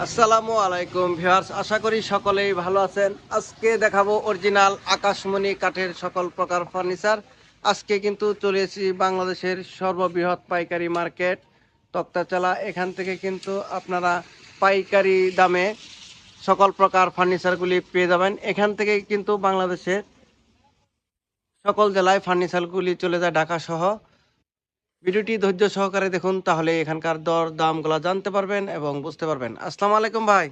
আসসালামু আলাইকুম ভিউয়ার্স, আশা করি সকলেই ভালো আছেন। আজকে দেখাবো অরিজিনাল আকাশমণি কাঠের সকল প্রকার ফার্নিচার। আজকে কিন্তু চলে এসেছি বাংলাদেশের সর্ববৃহৎ পাইকারি মার্কেট, তক্তাচালা। এখান থেকে কিন্তু আপনারা পাইকারি দামে সকল প্রকার ফার্নিচারগুলি পেয়ে যাবেন। এখান থেকে কিন্তু বাংলাদেশের সকল জেলায় ফার্নিচারগুলি চলে যায় ঢাকা সহ। ভিডিওটি ধৈর্য সহকারে দেখুন তাহলে এখানকার দর দামগুলো জানতে পারবেন এবং বুঝতে পারবেন। আসসালামু আলাইকুম ভাই।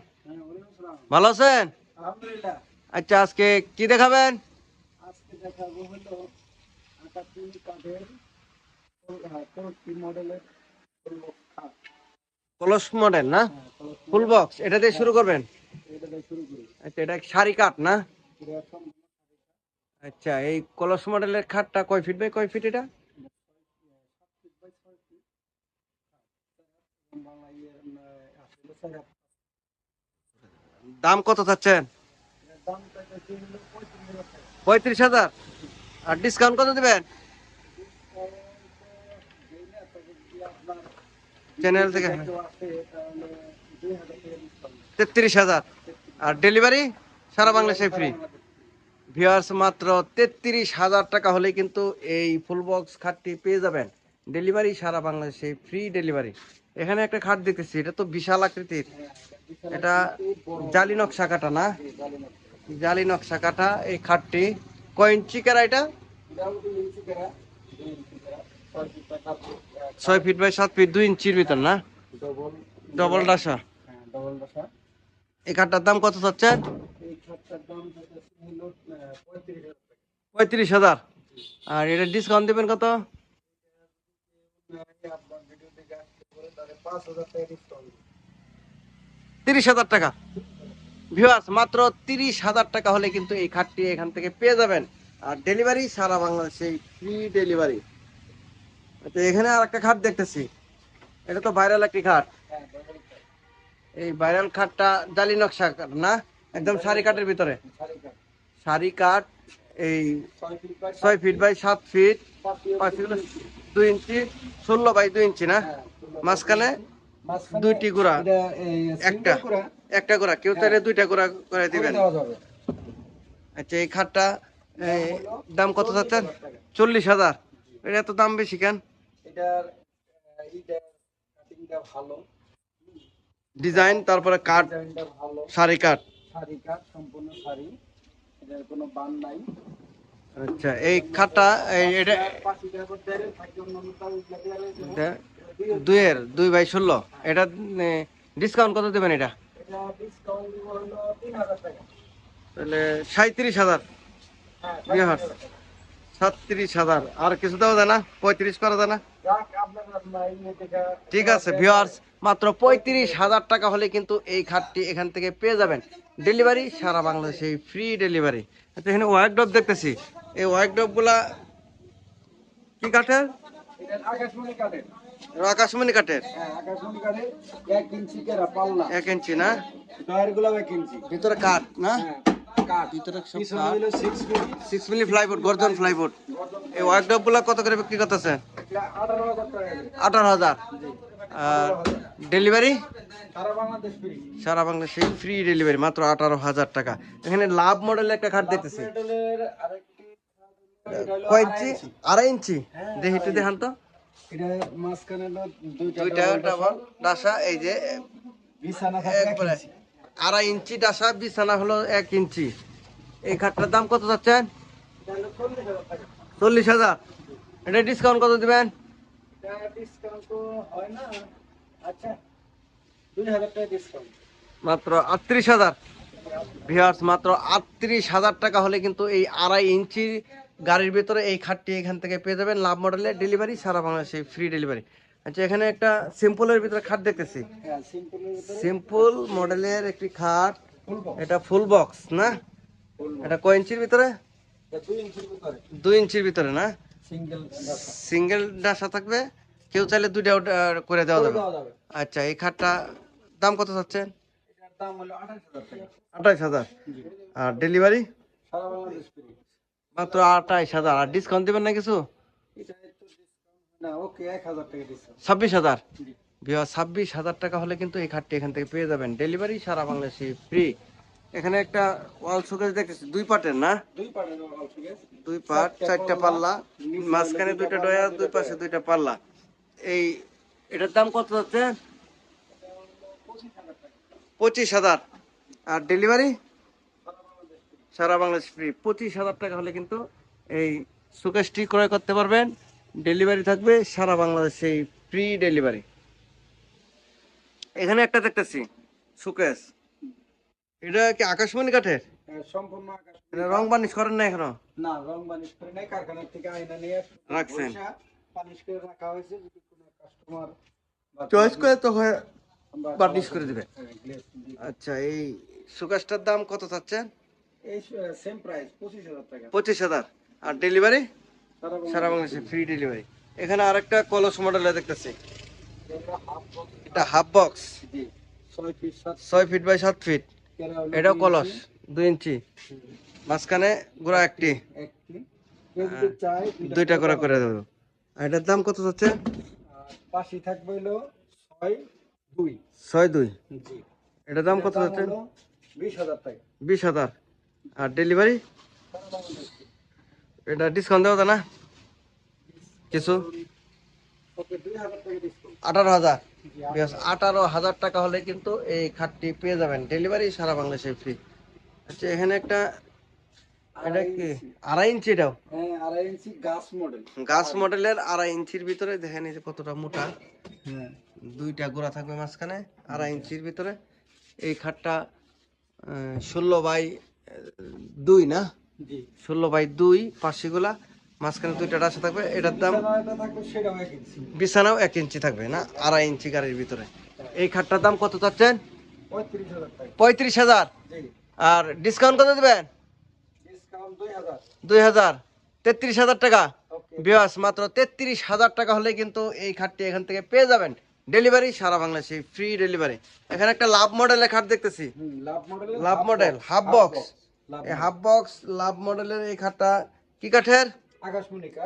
ভালো আছেন? আচ্ছা আজকে কি দেখাবেন? কোটি কলস মডেল না? Full box. এটা দিয়ে শুরু করবেন? আচ্ছা এটা শাড়ি কাঠ না? আচ্ছা এই কলস মডেলের খাটটা কয় ফিট বাই কয় ফিট এটা? দাম কত চাচ্ছেন পঁয়ত্রিশ হাজার। আর ডিসকাউন্ট কত দিবেন? চ্যানেল থেকে ডিসকাউন্ট তেত্রিশ হাজার। আর ডেলিভারি সারা বাংলাদেশে ফ্রি ভিউয়ার্স মাত্র তেত্রিশ হাজার টাকা হলে কিন্তু এই ফুল বক্স খাটটি পেয়ে যাবেন। ডেলিভারি সারা বাংলাদেশে ফ্রি ডেলিভারি এখানে একটা খাট দেখতেছি, এটা তো বিশাল আকৃতির। এটা জালি নকশা কাটা না? জালি নকশা কাটা এই খাটটি। কয় ইঞ্চি কারা এটা? ছয় ফিট বাই সাত ফিট, দুই ইঞ্চির ভিতর না? ডবল ডাসা এই খাটটার দাম কত চাচ্ছে? এই খাটটার দাম চাইছে হলো পঁয়ত্রিশ হাজার। টাকা পঁয়ত্রিশ হাজার আর এটা ডিসকাউন্ট দেবেন কত আপনার ভিডিও থেকে আসতে পারে তাহলে পাঁচ হাজার টাকা ডিসকাউন্ট তিরিশ হাজার টাকা। ভিউয়ার্স মাত্র তিরিশ হাজার টাকা হলে কিন্তু এই খাটটি এখান থেকে পেয়ে যাবেন। আর ডেলিভারি সারা বাংলাদেশে ফ্রি ডেলিভারি আচ্ছা এখানে আর একটা খাট দেখতেছি। এটা তো ভাইরাল একটি খাট। এই ভাইরাল খাটটা জালি নকশা না? একদম সারি কাঠের ভিতরে। সারি কাঠ, এই ছয় ফিট বাই সাত ফিট দুই ইঞ্চি ষোলো বাই দুই ইঞ্চি না? হ্যাঁ, মাঝখানে দুইটি গুড়া। একটা। একটা গোড়া। কেউ চাইলে দুইটা গোড়া করে দিবেন। আচ্ছা এই খাটটা দাম কত চাচ্ছেন? চল্লিশ হাজার। এটা তো দাম বেশি কেন? ডিজাইন তারপরে কাঠ শাড়ি কাঠ। শাড়ি কাট সম্পূর্ণ শাড়ি। এটার কোনো বান নাই। আচ্ছা এই খাতা এটা দুইয়ের, দুই বাই ষোলো। এটা ডিসকাউন্ট কত দেবেন এটা? তাহলে সাঁত্রিশ হাজার। সাতত্রিশ হাজার। আর কিছু দেওয়া যায় না? পঁয়ত্রিশ করা যায় না? ঠিক আছে ভিউয়ার্স মাত্র পঁয়ত্রিশ হাজার টাকা হলে কিন্তু এই খাটটি এখান থেকে পেয়ে যাবেন। ডেলিভারি সারা বাংলাদেশে ফ্রি ডেলিভারি আচ্ছা এখানে ওয়াইক ডব দেখতেছি। এই ওয়াইক ডবগুলা কি কাঠের? আকাশমণি কাঠের। হ্যাঁ এক ইঞ্চি না? ভিতরে কাঠ না? হ্যাঁ সিক্স মিলি ফ্লাইবোর্ড গর্জন ফ্লাইবোর্ড এই ওয়াইক ডবগুলা কত করে বিক্রি করতেছে? আঠারো হাজার। আর ডেলিভারি সারা বাংলাদেশ ফ্রি সারা বাংলাদেশে ফ্রি ডেলিভারি মাত্র আঠারো হাজার টাকা। এখানে লাভ মডেলের একটা খাট দেখতেছি। কয় আড়াই ইঞ্চি? আড়াই ইঞ্চি? দেখি একটু দেখান তো। দুইটা ডাসা এই যে একবারে। আড়াই ইঞ্চি ডাসা, বিছানা হলো এক ইঞ্চি। এই খাটটার দাম কত যাচ্ছেন চল্লিশ হাজার। এটা ডিসকাউন্ট কত দিবেন? মাত্র আটত্রিশ হাজার। ভিউয়ার্স মাত্র আটত্রিশ হাজার টাকা হলে কিন্তু এই আড়াই ইঞ্চি গাড়ির ভিতরে এই খাটটি এখান থেকে পেয়ে যাবেন। লাভ মডেলের ডেলিভারি সারা বাংলাদেশে ফ্রি ডেলিভারি আচ্ছা এখানে একটা সিম্পলের ভিতরে খাট দেখতেছি। হ্যাঁ সিম্পল মডেলের একটি খাট। এটা ফুল বক্স না? এটা কয় ইঞ্চির ভিতরে? দুই ইঞ্চির ভিতরে। না? সিঙ্গেল ডাসা। থাকবে। কেউ চাইলে দুইটা করে দেওয়া যাবে। আচ্ছা এই খাটটা দাম কত চাচ্ছেন? আঠাইশ হাজার আর ডেলিভারি মাত্র আঠাইশ হাজার। আর ডিসকাউন্ট দেবেন না কিছু? ছাব্বিশ হাজার? ছাব্বিশ হাজার টাকা হলে কিন্তু এই খাটটি এখান থেকে পেয়ে যাবেন। ডেলিভারি সারা বাংলাদেশে ফ্রি এখানে একটা ওয়াল শোকেস দেখতেছি। দুই পার্টের না? দুই পার্ট চারটা পাল্লা। মাঝখানে দুইটা ডয়া দুই পাশে দুইটা পাল্লা। এই এটার দাম কত যাচ্ছে? পঁচিশ হাজার। টাকা পঁচিশ হাজার আর ডেলিভারি সারা বাংলাদেশ ফ্রি পঁচিশ হাজার টাকা হলে কিন্তু এই সুকেশটি ক্রয় করতে পারবেন। ডেলিভারি থাকবে সারা বাংলাদেশে ফ্রি ডেলিভারি এখানে একটা দেখতেছি সুকেশ। এটা কি আকাশমণি কাঠের? হ্যাঁ, সম্পূর্ণ রং বানিশ করেন না এখনও? না রং বানিশ করে নাই কারখানার থেকে আয়না নিয়ে রাখছেন। বসা করে রাখা হয়েছে যদি কোনো কাস্টমার চয়েস করে তো হয়ে বার্নিশ করে দিবে। হ্যাঁ, আচ্ছা এই সুকেশটার দাম কত চাচ্ছেন? এই সেম প্রাইস পঁচিশ হাজার টাকা। পঁচিশ হাজার। আর ডেলিভারি সারা বাংলাদেশে ফ্রি ডেলিভারি এখানে আরেকটা কলস মডেল দেখতেছি। এটা হাফ বক্স ছয় ফিট বাই সাত ফিট এটাও কলস দুই ইঞ্চি। মাঝখানে গোড়া একটি। চায় দুইটা করে করে। দেবো। আর এটার দাম কত যাচ্ছে? আর পাশে থাকবে হলো ছয় দুই। ছয় দুই। এটার দাম কত যাচ্ছে? বিশ হাজার টাকা। বিশ হাজার। আর ডেলিভারি। এটা ডিসকাউন্ট দেওয়া না? কিছু? আঠারো হাজার। আঠারো হাজার টাকা হলে কিন্তু এই খাটটি পেয়ে যাবেন। ডেলিভারি সারা বাংলাদেশে ফ্রি আচ্ছা এখানে একটা এটা কি? আড়াই ইঞ্চি এটাও? হ্যাঁ আড়াই ইঞ্চি গাছ মডেল গাছ মডেলের আড়াই ইঞ্চির ভিতরে দেখেন এই যে কতটা মোটা। হ্যাঁ। দুইটা গোড়া থাকবে মাঝখানে আড়াই ইঞ্চির ভিতরে। এই খাটটা ষোলো বাই দুই না? ষোলো বাই দুই পাঁচশিগুলা মাঝখানে দুইটা রাশা থাকবে এটার দাম বিছানাও এক ইঞ্চি থাকবে না আড়াই ইঞ্চি গাড়ির ভিতরে। এই খাটটার দাম কত চাচ্ছেন? পঁয়ত্রিশ হাজার। আর ডিসকাউন্ট কত দেবেন? দুই হাজার। তেত্রিশ হাজার টাকা। বিয়াস মাত্র তেত্রিশ হাজার টাকা হলে কিন্তু এই খাটটি এখান থেকে পেয়ে যাবেন। ডেলিভারি সারা বাংলাদেশে ফ্রি ডেলিভারি এখানে একটা লাভ মডেলের খাট দেখতেছি। Love model love model half box half box love মডেলের এই খাটটা কি কাঠের?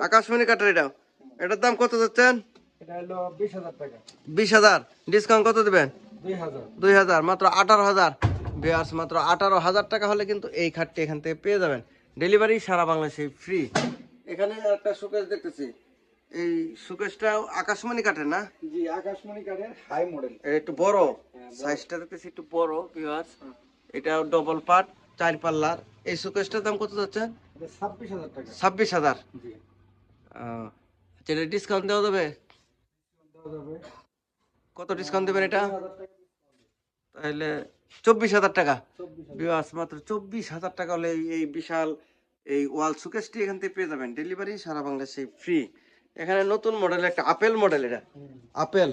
আকাশমণি কাঠ কাঠের এটা। এটার দাম কত যাচ্ছেন বিশ হাজার ডিসকাউন্ট কত দেবেন? দুই হাজার। মাত্র আঠারো হাজার। বিয়ার্স মাত্র আঠারো হাজার টাকা হলে কিন্তু এই খাটটি এখান থেকে পেয়ে যাবেন। ডেলিভারি সারা বাংলাদেশে ফ্রি এখানে একটা শোকেস দেখতেছি। এই শোকেসটাও আকাশমণি কাঠের না? জি আকাশমণি কাঠের হাই মডেল একটু বড়। সাইজটা দেখতেছি একটু বড় বিয়ার্স এটা ডবল পার্ট চার পাল্লার এই শোকেসটার দাম কত যাচ্ছে? ছাব্বিশ হাজার টাকা। ছাব্বিশ হাজার। আচ্ছা এটা ডিসকাউন্ট দেওয়া যাবে? কত ডিসকাউন্ট দেবেন এটা? তাহলে চব্বিশ হাজার টাকা। বিয়াস মাত্র চব্বিশ হাজার টাকা হলে এই- বিশাল এই ওয়াল সুকেশটি এখান থেকে পেয়ে যাবেন। ডেলিভারি সারা বাংলাদেশে ফ্রি। এখানে নতুন মডেল একটা আপেল মডেল এটা। আপেল।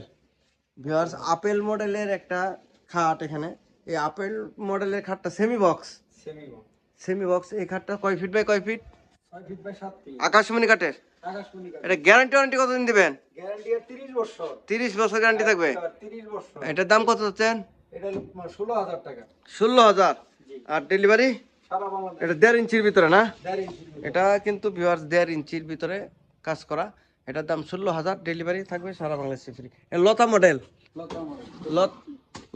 ভিউয়ার্স আপেল মডেলের একটা খাট এখানে। এই আপেল মডেলের খাটটা semi box semi box semi box এই খাটটা কয় ফিট বাই কয় ফিট ছয় ফিট বাই সাত ফিট আকাশমণি কাঠের এটা গ্যারান্টি ওয়ারেন্টি কতদিন দিবেন? তিরিশ বছর। গ্যারান্টি থাকবে? বছর। এটার দাম কত হচ্ছেন এটা হলো ষোলো হাজার আর ডেলিভারি এটা দেড় ইঞ্চির ভিতরে না? এটা কিন্তু দেড় ইঞ্চির ভিতরে কাজ করা। এটার দাম ষোলো হাজার ডেলিভারি থাকবে সারা বাংলাদেশে ফ্রি লতা মডেল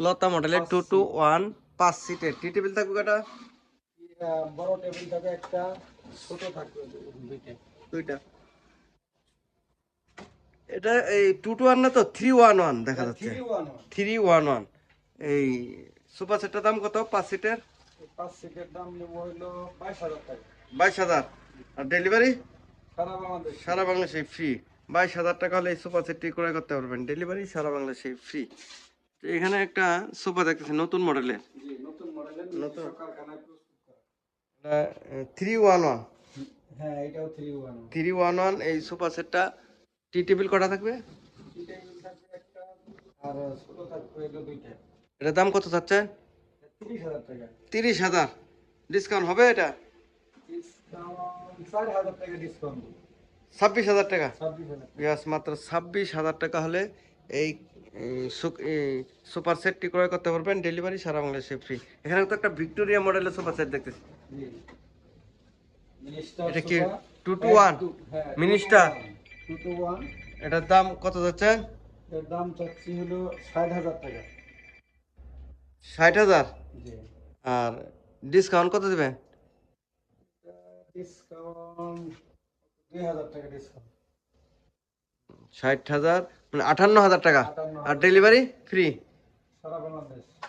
লতা মডেল টু টু ওয়ান পাঁচ সিটের টি টেবিল থাকবে কটা বড় টেবিল থাকবে একটা ছোট থাকবে দুইটা। এটা এই টু টু ওয়ান না তো? থ্রি ওয়ান ওয়ান দেখা যাচ্ছে। থ্রি ওয়ান ওয়ান এই দাম কত? পাঁচ সিটের? পাঁচ সিটের দাম নেব বাইশ হাজার টাকা। বাইশ হাজার। আর ডেলিভারি সারা বাংলাদেশ। সারা বাংলাদেশে ফ্রি বাইশ হাজার টাকা হলে এই সোফা সেটটি ক্রয় করতে পারবেন। ডেলিভারি সারা বাংলাদেশে ফ্রি তো এখানে একটা সোফা দেখতেছি নতুন মডেলের নতুন মডেলের নতুন। নতুন কারখানায় প্রস্তুত করা থ্রি ওয়ান ওয়ান হ্যাঁ এটাও three one three one one এই সোফা সেটটা টি টেবিল কটা থাকবে? আর ছোট থাকবে দুইটা। এটার দাম কত চাচ্ছেন তিরিশ হাজার ডিসকাউন্ট হবে এটা? ছাব্বিশ হাজার টাকা? ইয়াস মাত্র ছাব্বিশ হাজার টাকা হলে এই সুপার সেটটি ক্রয় করতে পারবেন। ডেলিভারি সারা বাংলাদেশে ফ্রি এখানে তো একটা ভিক্টোরিয়া মডেলের সুপার সেট দেখতেছি। এটা কি sofa, 2 to 1? Minister? Two two one এটার দাম কত যাচ্ছে? এর দাম চাচ্ছি হলো ষাট হাজার টাকা। ষাট হাজার? আর ডিসকাউন্ট কত দেবেন ডিসকাউন্ট দুই হাজার টাকা ডিসকাউন্ট ষাট হাজার মানে আটান্ন হাজার টাকা। আর ডেলিভারি ফ্রি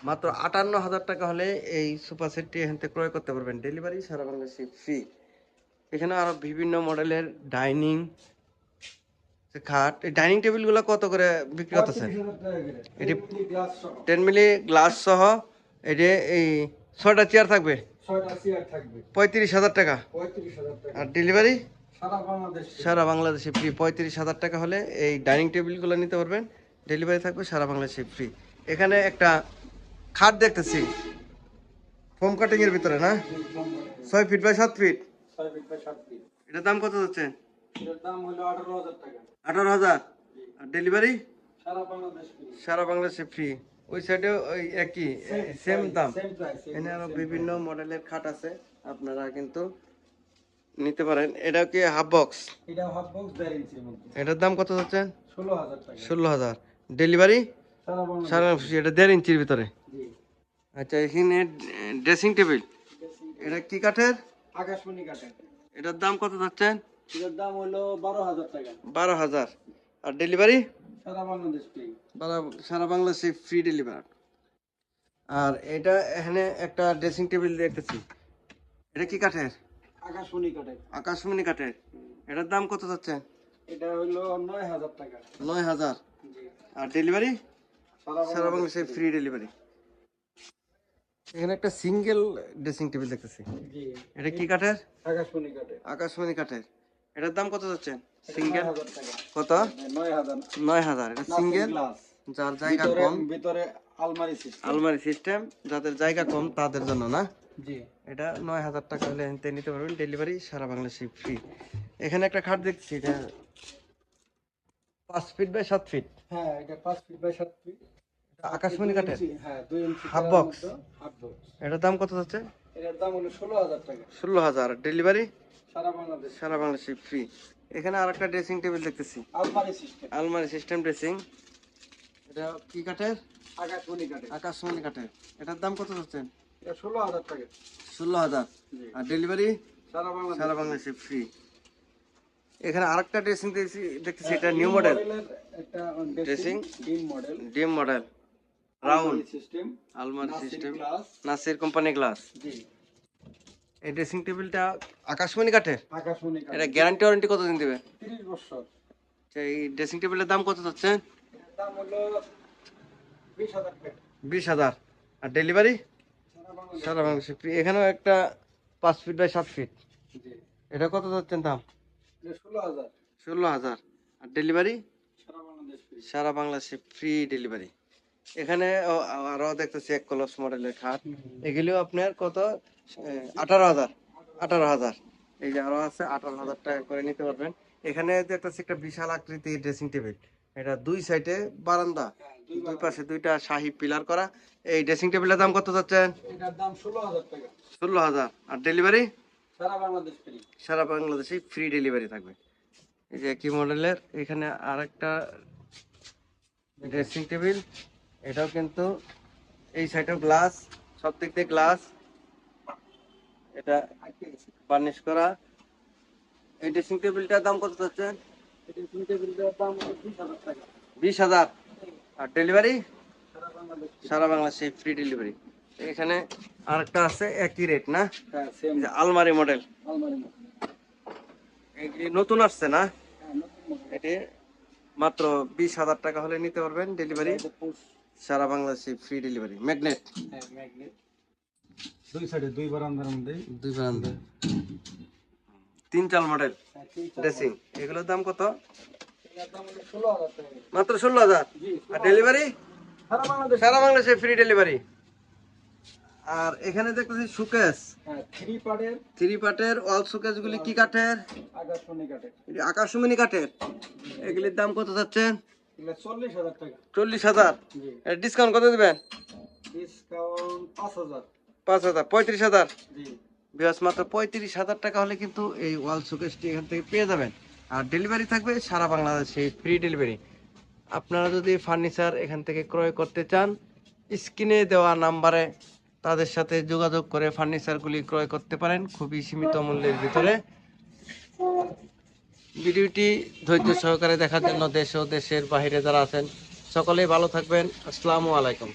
মাত্র আটান্ন হাজার টাকা হলে এই সোফা সেটটি এখান থেকে ক্রয় করতে পারবেন। ডেলিভারি সারা বাংলাদেশে ফ্রি এখানে আরও বিভিন্ন মডেলের ডাইনিং খাট। এই ডাইনিং টেবিলগুলো কত করে বিক্রি করতেছেন? এটি- টেন মিলি গ্লাস সহ। এটি এই ছয়টা চেয়ার থাকবে? চেয়ার থাকবে। পঁয়ত্রিশ হাজার টাকা। পঁয়ত্রিশ হাজার টাকা। আর ডেলিভারি সারা বাংলাদেশে ফ্রি পঁয়ত্রিশ হাজার টাকা হলে এই ডাইনিং টেবিলগুলো নিতে পারবেন। ডেলিভারি থাকবে সারা বাংলাদেশে ফ্রি এখানে একটা খাট দেখতেছি। ফোম কাটিং এর ভিতরে না? ছয় ফিট বাই সাত ফিট এটার দাম কত যাচ্ছে? আঠারো হাজার আর ডেলিভারি সারা বাংলাদেশ ফ্রি ওই সাইডে ওই একই সেম দাম। এখানে আরও বিভিন্ন মডেলের খাট আছে। আপনারা কিন্তু নিতে পারেন। এটা কি হাফ বক্স এটা হট বক্স এটার দাম কত যাচ্ছে? ষোলো হাজার টাকা। ষোলো হাজার। ডেলিভারি সারা এটা দেড় ইঞ্চির ভিতরে। আচ্ছা এখানে ড্রেসিং টেবিল এটা কি কাঠের? আকাশমণি কাঠের। এটার দাম কত যাচ্ছেন এটার দাম হলো বারো হাজার টাকা। বারো হাজার। আর ডেলিভারি? সারা বাংলাদেশ ফ্রি সারা বাংলাদেশে ফ্রি ডেলিভার। আর এটা এখানে একটা ড্রেসিং টেবিল দেখতেছি। এটা কি কাঠের? আকাশমণি কাঠের। আকাশমণি কাঠের। এটার দাম কত যাচ্ছেন এটা হলো নয় হাজার টাকা। নয় হাজার। আর ডেলিভারি? সারা বাংলাদেশে ফ্রি ডেলিভারি এখানে একটা সিঙ্গেল ড্রেসিং টেবিল দেখতেছি। এটা কি কাঠের? আকাশমণি কাঠের। আকাশমণি কাঠের। এটার দাম কত যাচ্ছেন? সিঙ্গেল কত? নয় হাজার। এটা সিঙ্গেল যার জায়গা কম। ভিতরে আলমারি সিস্টেম আলমারি সিস্টেম যাদের জায়গা কম তাদের জন্য না? জি। এটা নয় হাজার টাকা হলে এনতে নিতে পারবেন। ডেলিভারি সারা বাংলাদেশে ফ্রি এখানে একটা খাট দেখছি এটা পাঁচ ফিট বাই সাত ফিট হ্যাঁ এটা পাঁচ ফিট বাই সাত ফিট আকাশমণি কাঠের? হ্যাঁ দুই ইঞ্চি Half করার box? মতো এটার দাম কত যাচ্ছে? এটার দাম হলো ষোলো হাজার টাকা। ষোলো হাজার। ডেলিভারি সারা বাংলাদেশ। সারা বাংলাদেশে ফ্রি এখানে আর একটা ড্রেসিং টেবিল দেখতেছি। আলমারি সিস্টেম আলমারি সিস্টেম ড্রেসিং এটা কি কাঠের? আকাশমণি কাঠের। আকাশমণি কাঠের। এটার দাম কত যাচ্ছে? এটা ষোলো হাজার টাকা। ষোলো হাজার। জি। আর ডেলিভারি সারা বাংলাদেশ। সারা বাংলাদেশে ফ্রি এখানে আরেকটা ড্রেসিং দেখতেছি এটা নিউ মডেল একটা Dressing? ডিম model DM model round system আলমারি সিস্টেম নাসির কোম্পানি গ্লাস জি। এই ড্রেসিং টেবিলটা আকাশমণি কাঠের আকাশমণি এটা গ্যারান্টি ওয়ারেন্টি কতদিন দিবে? তিরিশ বছর। আচ্ছা, এই ড্রেসিং টেবিলের দাম কত যাচ্ছে দাম হলো বিশ হাজার টাকা। বিশ হাজার। আর ডেলিভারি সারা বাংলাদেশে। ফ্রি এখানেও একটা পাঁচ ফিট বাই সাত ফিট জি। এটা কত যাচ্ছেন দাম? এটা ষোলো হাজার। ষোলো হাজার। আর ডেলিভারি সারা বাংলাদেশ সারা বাংলাদেশে ফ্রি ডেলিভারি এখানে আরও দেখতেছি এক কলস মডেলের খাট। এগুলিও আপনার কত? আঠারো হাজার। আঠারো হাজার। এই যে আরও আছে আঠারো হাজার টাকা করে নিতে পারবেন। এখানে দেখতেছি একটা বিশাল আকৃতির ড্রেসিং টেবিল এটা দুই সাইডে বারান্দা দুই পাশে দুইটা শাহি পিলার করা। এই ড্রেসিং টেবিলের দাম কত যাচ্ছেন ষোলো হাজার আর ডেলিভারি সারা সারা বাংলাদেশে ফ্রি ডেলিভারি থাকবে। এই যে কি মডেলের এখানে আরেকটা ড্রেসিং টেবিল এটাও কিন্তু এই সাইডেও গ্লাস সব দিক দিয়ে গ্লাস এটা বার্নিশ করা। এই ড্রেসিং টেবিলটার দাম কত হলো বিশ হাজার হাজার? আর ডেলিভারি সারা বাংলাদেশ। ফ্রি ডেলিভারি এখানে আরেকটা আছে একই রেট না? হ্যাঁ সেম এই যে আলমারি মডেল নতুন আসছে না? হ্যাঁ। এটি মাত্র বিশ হাজার টাকা হলে নিতে পারবেন ডেলিভারি সারা বাংলাদেশে ফ্রি ডেলিভারি ম্যাগনেট হ্যাঁ magnet। দুই সাইডে দুই বারান্দার মধ্যে দুই বারান্দা। তিন চাল মডেল হ্যাঁ, ড্রেসিং এগুলোর দাম কত? মাত্র ষোলো হাজার? আর ডেলিভারি সারা বাংলাদেশ। সারা বাংলাদেশে ফ্রি ডেলিভারি আর এখানে দেখতেছি সুকেস হ্যাঁ থ্রি পার্টের থ্রি পার্টের ওয়াল সুকেস গুলি কি কাঠের? আকাশমণি কাঠের। আকাশমণি কাঠের। এগুলির দাম কত এগুলো চল্লিশ হাজার ডিসকাউন্ট কত দিবেন? ডিসকাউন্ট পাঁচ হাজার। পঁয়ত্রিশ হাজার? জি। বিয়াস মাত্র পঁয়ত্রিশ হাজার টাকা হলে কিন্তু এই ওয়াল শোকেসটি এখান থেকে পেয়ে যাবেন। আর ডেলিভারি থাকবে সারা বাংলাদেশে ফ্রি ডেলিভারি আপনারা যদি ফার্নিচার এখান থেকে ক্রয় করতে চান স্ক্রিনে দেওয়া নাম্বারে তাদের সাথে যোগাযোগ করে ফার্নিচারগুলি ক্রয় করতে পারেন খুবই সীমিত মূল্যের ভিতরে। ভিডিওটি ধৈর্য সহকারে দেখার জন্য দেশ ও দেশের বাহিরে যারা আছেন, সকলেই ভালো থাকবেন। আসসালামু আলাইকুম।